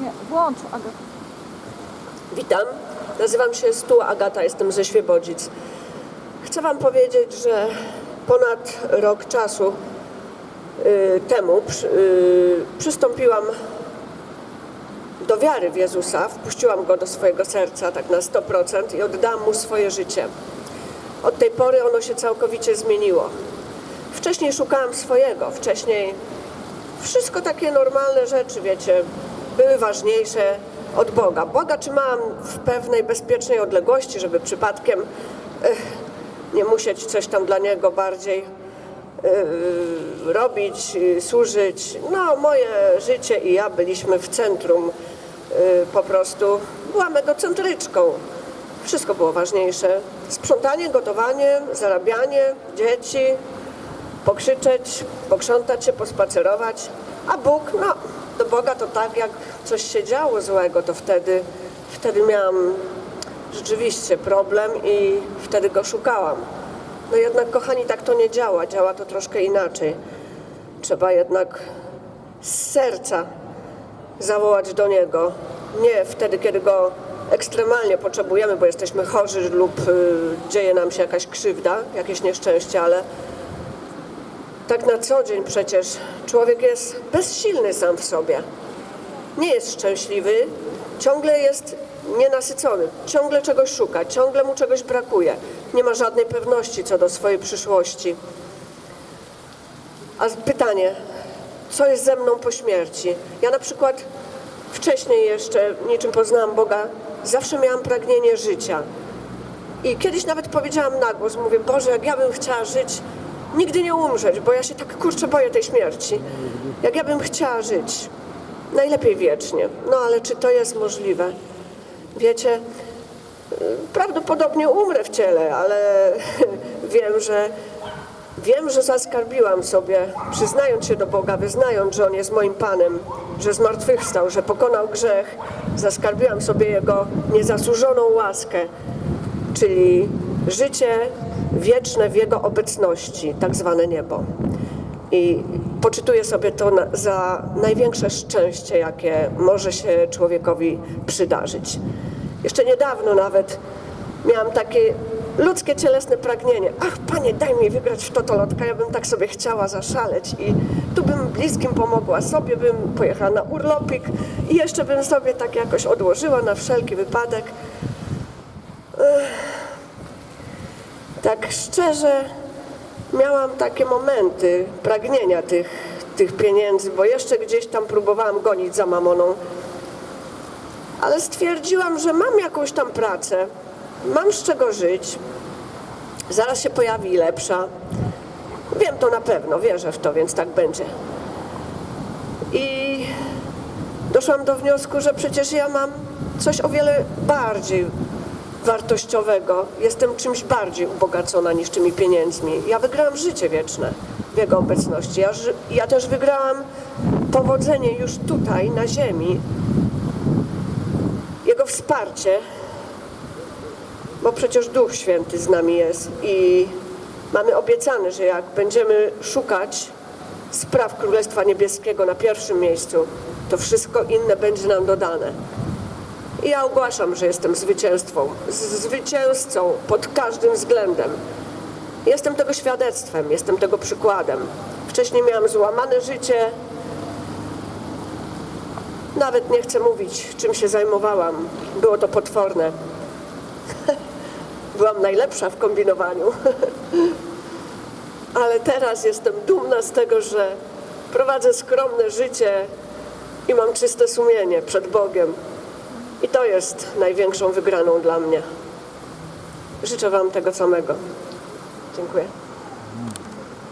Nie, włącz, Agata. Witam, nazywam się Stu Agata, jestem ze Świebodzic. Chcę Wam powiedzieć, że ponad rok czasu y, temu przy, y, przystąpiłam do wiary w Jezusa, wpuściłam Go do swojego serca tak na 100% i oddałam Mu swoje życie. Od tej pory ono się całkowicie zmieniło. Wcześniej szukałam swojego, wcześniej wszystko takie normalne rzeczy, wiecie, były ważniejsze od Boga. Boga trzymałam w pewnej bezpiecznej odległości, żeby przypadkiem nie musieć coś tam dla Niego bardziej yy, robić, yy, służyć. No, moje życie i ja byliśmy w centrum yy, po prostu. Byłam egocentryczką. Wszystko było ważniejsze. Sprzątanie, gotowanie, zarabianie, dzieci, pokrzyczeć, pokrzątać się, pospacerować. A Bóg, no, do Boga to tak, jak coś się działo złego, to wtedy, wtedy miałam rzeczywiście problem i wtedy go szukałam. No jednak, kochani, tak to nie działa. Działa to troszkę inaczej. Trzeba jednak z serca zawołać do Niego. Nie wtedy, kiedy Go ekstremalnie potrzebujemy, bo jesteśmy chorzy lub y, dzieje nam się jakaś krzywda, jakieś nieszczęście, ale tak na co dzień przecież człowiek jest bezsilny sam w sobie. Nie jest szczęśliwy, ciągle jest nienasycony, ciągle czegoś szuka, ciągle mu czegoś brakuje. Nie ma żadnej pewności co do swojej przyszłości. A pytanie, co jest ze mną po śmierci? Ja na przykład wcześniej jeszcze, niczym poznałam Boga, zawsze miałam pragnienie życia. I kiedyś nawet powiedziałam na głos, mówię, Boże, jak ja bym chciała żyć, nigdy nie umrzeć, bo ja się tak kurczę boję tej śmierci. Jak ja bym chciała żyć, najlepiej wiecznie. No ale czy to jest możliwe? Wiecie, y, prawdopodobnie umrę w ciele, ale wiem, że wiem, że zaskarbiłam sobie, przyznając się do Boga, wyznając, że On jest moim Panem, że zmartwychwstał, że pokonał grzech, zaskarbiłam sobie Jego niezasłużoną łaskę, czyli życie wieczne w Jego obecności, tak zwane niebo. I poczytuję sobie to na, za największe szczęście, jakie może się człowiekowi przydarzyć. Jeszcze niedawno nawet miałam takie ludzkie, cielesne pragnienie. Ach, panie, daj mi wygrać w totolotka, ja bym tak sobie chciała zaszaleć i tu bym bliskim pomogła sobie, bym pojechała na urlopik i jeszcze bym sobie tak jakoś odłożyła na wszelki wypadek. Tak szczerze miałam takie momenty pragnienia tych, tych pieniędzy, bo jeszcze gdzieś tam próbowałam gonić za mamoną. Ale stwierdziłam, że mam jakąś tam pracę, mam z czego żyć, zaraz się pojawi lepsza. Wiem to na pewno, wierzę w to, więc tak będzie. I doszłam do wniosku, że przecież ja mam coś o wiele bardziej wartościowego. Jestem czymś bardziej ubogacona niż tymi pieniędzmi. Ja wygrałam życie wieczne w Jego obecności. Ja, ja też wygrałam powodzenie już tutaj, na ziemi. Jego wsparcie, bo przecież Duch Święty z nami jest i mamy obiecane, że jak będziemy szukać spraw Królestwa Niebieskiego na pierwszym miejscu, to wszystko inne będzie nam dodane. Ja ogłaszam, że jestem zwycięstwą, zwycięzcą pod każdym względem. Jestem tego świadectwem, jestem tego przykładem. Wcześniej miałam złamane życie. Nawet nie chcę mówić, czym się zajmowałam. Było to potworne. Byłam najlepsza w kombinowaniu. Ale teraz jestem dumna z tego, że prowadzę skromne życie i mam czyste sumienie przed Bogiem. I to jest największą wygraną dla mnie. Życzę Wam tego samego. Dziękuję.